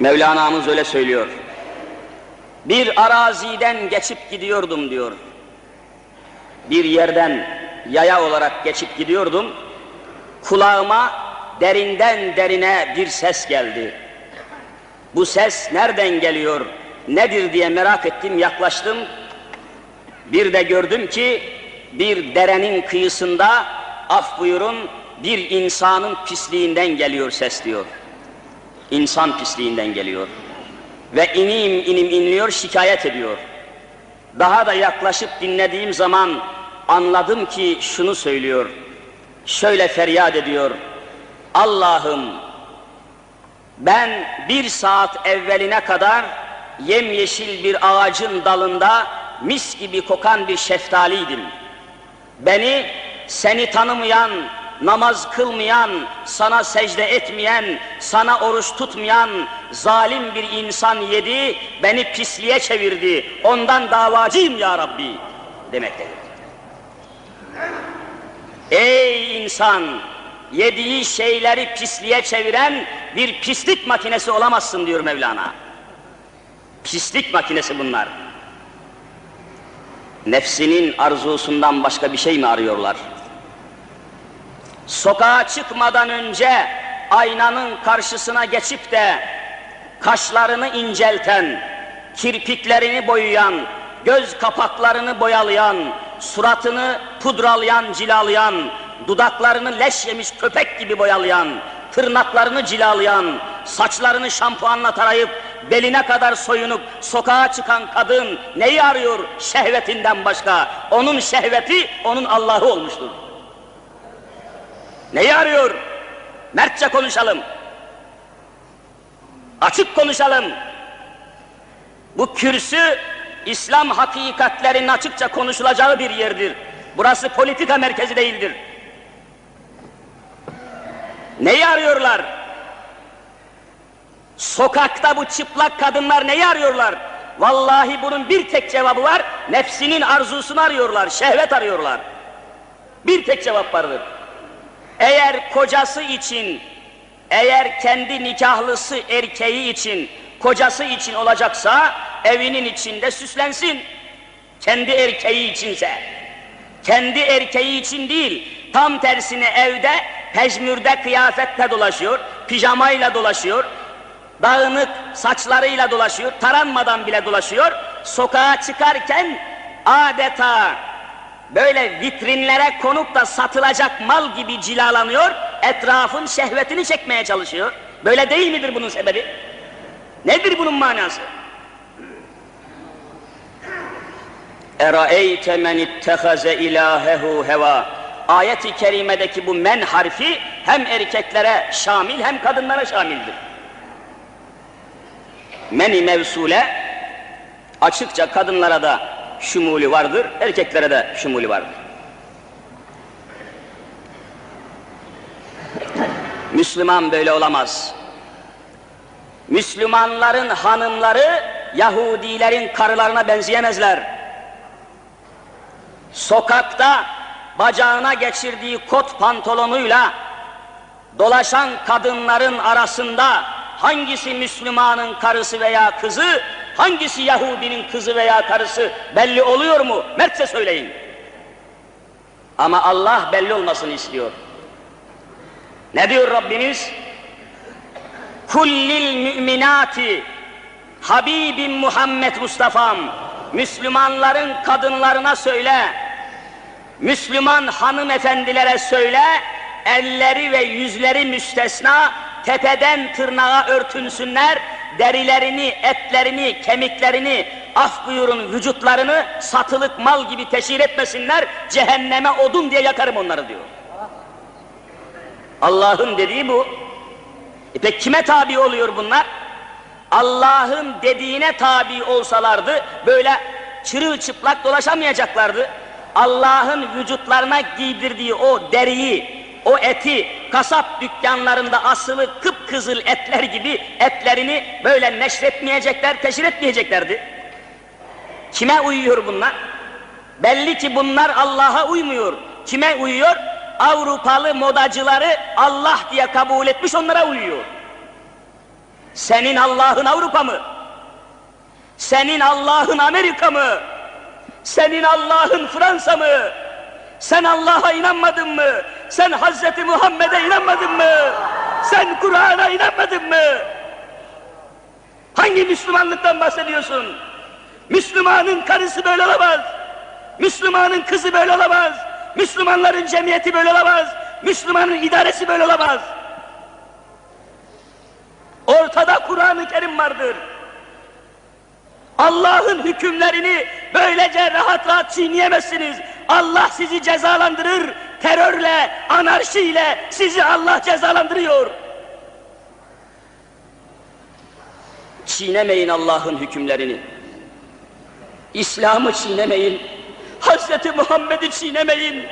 Mevlana'mız öyle söylüyor. Bir araziden geçip gidiyordum diyor. Bir yerden yaya olarak geçip gidiyordum. Kulağıma derinden derine bir ses geldi. Bu ses nereden geliyor, nedir diye merak ettim, yaklaştım. Bir de gördüm ki bir derenin kıyısında af buyurun bir insanın pisliğinden geliyor ses diyor. İnsan pisliğinden geliyor. Ve inim inim inliyor şikayet ediyor. Daha da yaklaşıp dinlediğim zaman anladım ki şunu söylüyor. Şöyle feryat ediyor. Allah'ım ben bir saat evveline kadar yemyeşil bir ağacın dalında mis gibi kokan bir şeftaliydim. Beni seni tanımayan, namaz kılmayan, sana secde etmeyen, sana oruç tutmayan zalim bir insan yedi, beni pisliğe çevirdi. Ondan davacıyım ya Rabbi demektedir. Ey insan! Yediği şeyleri pisliğe çeviren bir pislik makinesi olamazsın diyor Mevlana. Pislik makinesi bunlar. Nefsinin arzusundan başka bir şey mi arıyorlar? Sokağa çıkmadan önce aynanın karşısına geçip de kaşlarını incelten, kirpiklerini boyayan, göz kapaklarını boyalayan, suratını pudralayan, cilalayan, dudaklarını leş yemiş köpek gibi boyalayan, tırnaklarını cilalayan, saçlarını şampuanla tarayıp beline kadar soyunup sokağa çıkan kadın neyi arıyor şehvetinden başka? Onun şehveti onun Allah'ı olmuştur. Neyi arıyor? Mertçe konuşalım. Açık konuşalım. Bu kürsü İslam hakikatlerinin açıkça konuşulacağı bir yerdir. Burası politika merkezi değildir. Neyi arıyorlar? Sokakta bu çıplak kadınlar neyi arıyorlar? Vallahi bunun bir tek cevabı var. Nefsinin arzusunu arıyorlar, şehvet arıyorlar. Bir tek cevap vardır. Eğer kocası için, eğer kendi nikahlısı erkeği için, kocası için olacaksa evinin içinde süslensin. Kendi erkeği içinse. Kendi erkeği için değil, tam tersine evde pejmürde kıyafetle dolaşıyor, pijamayla dolaşıyor, dağınık saçlarıyla dolaşıyor, taranmadan bile dolaşıyor. Sokağa çıkarken adeta böyle vitrinlere konup da satılacak mal gibi cilalanıyor, etrafın şehvetini çekmeye çalışıyor. Böyle değil midir bunun sebebi? Nedir bunun manası? Eraeyte men ittehaze ilahehu heva. Ayet-i kerimedeki bu men harfi hem erkeklere şamil hem kadınlara şamildir. Meni mevsule açıkça kadınlara da şumuli vardır, erkeklere de şumuli vardır. Müslüman böyle olamaz. Müslümanların hanımları Yahudilerin karılarına benzeyemezler. Sokakta bacağına geçirdiği kot pantolonuyla dolaşan kadınların arasında hangisi Müslümanın karısı veya kızı, hangisi Yahudinin kızı veya karısı belli oluyor mu? Mertçe söyleyin. Ama Allah belli olmasını istiyor. Ne diyor Rabbimiz? Kullil müminati Habibim Muhammed Mustafa'm Müslümanların kadınlarına söyle Müslüman hanımefendilere söyle elleri ve yüzleri müstesna tepeden tırnağa örtünsünler derilerini, etlerini, kemiklerini af buyurun vücutlarını satılık mal gibi teşhir etmesinler cehenneme odun diye yakarım onları diyor. Allah'ın dediği bu. E peki kime tabi oluyor bunlar? Allah'ın dediğine tabi olsalardı böyle çırılçıplak dolaşamayacaklardı. Allah'ın vücutlarına giydirdiği o deriyi, o eti kasap dükkanlarında asılı kıpkızıl etler gibi etlerini böyle neşretmeyecekler, teşhir etmeyeceklerdi. Kime uyuyor bunlar? Belli ki bunlar Allah'a uymuyor. Kime uyuyor? Avrupalı modacıları Allah diye kabul etmiş onlara uyuyor. Senin Allah'ın Avrupa mı? Senin Allah'ın Amerika mı? Senin Allah'ın Fransa mı? Sen Allah'a inanmadın mı? Sen Hazreti Muhammed'e inanmadın mı? Sen Kur'an'a inanmadın mı? Hangi Müslümanlıktan bahsediyorsun? Müslümanın karısı böyle olamaz. Müslümanın kızı böyle olamaz. Müslümanların cemiyeti böyle olamaz. Müslümanın idaresi böyle olamaz. Ortada Kur'an-ı Kerim vardır. Allah'ın hükümlerini böylece rahat rahat çiğneyemezsiniz. Allah sizi cezalandırır. Terörle, anarşiyle sizi Allah cezalandırıyor. Çiğnemeyin Allah'ın hükümlerini. İslam'ı çiğnemeyin. Hazreti Muhammed'i çiğnemeyin.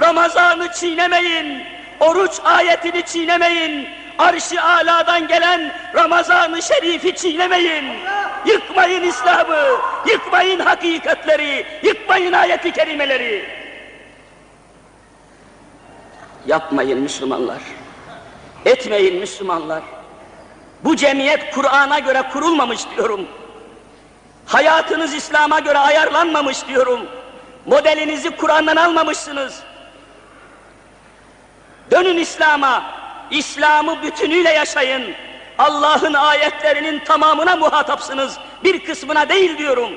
Ramazan'ı çiğnemeyin. Oruç ayetini çiğnemeyin. Arş-ı aladan gelen Ramazan-ı Şerif'i çiğnemeyin. Yıkmayın İslam'ı, yıkmayın hakikatleri, yıkmayın ayeti kerimeleri. Yapmayın Müslümanlar. Etmeyin Müslümanlar. Bu cemiyet Kur'an'a göre kurulmamış diyorum. Hayatınız İslam'a göre ayarlanmamış diyorum. Modelinizi Kur'an'dan almamışsınız. Dönün İslam'a. İslam'ı bütünüyle yaşayın. Allah'ın ayetlerinin tamamına muhatapsınız. Bir kısmına değil diyorum.